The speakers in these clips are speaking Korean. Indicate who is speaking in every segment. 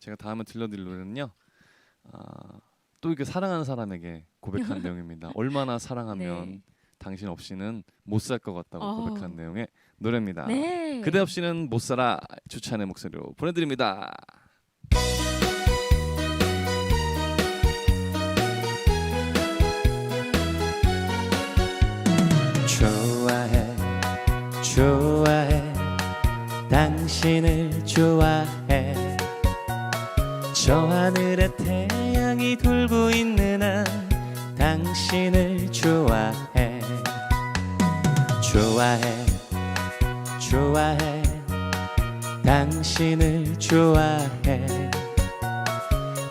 Speaker 1: 제가 다음에 들려드릴 노래는요. 아, 또 이렇게 사랑하는 사람에게 고백한 내용입니다. 얼마나 사랑하면
Speaker 2: 네.
Speaker 1: 당신 없이는 못 살 것 같다고
Speaker 2: 어.
Speaker 1: 고백한 내용의 노래입니다.
Speaker 2: 네.
Speaker 1: 그대 없이는 못 살아 주찬의 목소리로 보내드립니다.
Speaker 3: 좋아해 좋아해 당신을 좋아해 저 하늘에 태양이 돌고 있는 한 당신을 좋아해. 좋아해. 좋아해. 당신을 좋아해.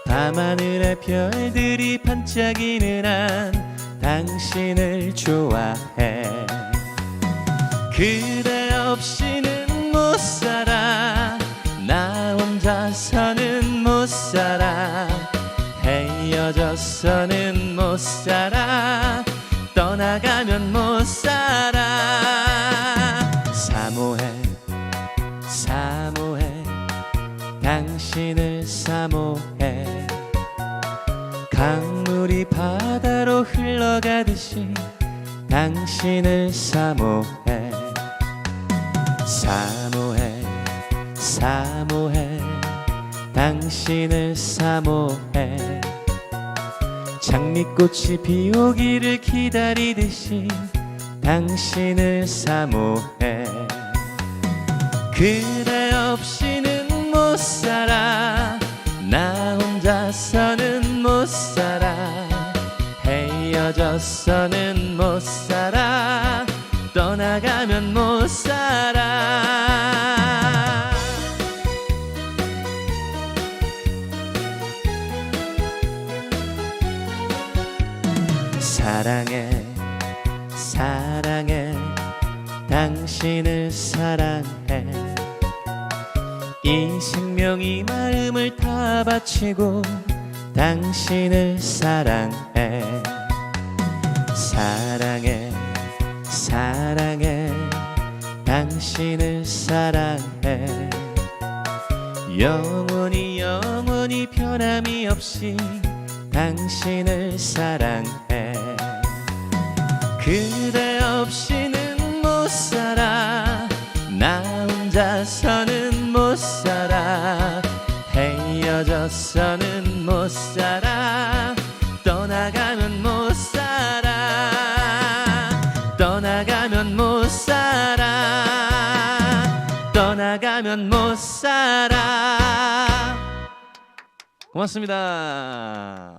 Speaker 3: 밤하늘에 별들이 반짝이는 한 당신을 좋아해. 그대 없이는 못 살아 헤어져서는 못 살아. 떠나가면 못 살아. 사모해 사모해. 당신을 사모해. 강물이 바다로 흘러가듯이 당신을 사모해. 사모해 사모해. 당신을 사모해 장미꽃이 피오기를 기다리듯이 당신을 사모해. 그대 없이는 못 살아. 나 혼자서는 못 살아. 헤어져서는 못 살아. 떠나가면 못 살아 사랑해 사랑해 당신을 사랑해. 이 생명이 마음을 다 바치고 당신을 사랑해. 사랑해 사랑해 당신을 사랑해. 영원히 영원히 변함이 없이 당신을 사랑해 그대 없이는 못 살아. 나 혼자서는 못 살아. 헤어져서는 못 살아. 떠나가면 못 살아. 떠나가면 못 살아. 떠나가면 못 살아.
Speaker 1: 고맙습니다.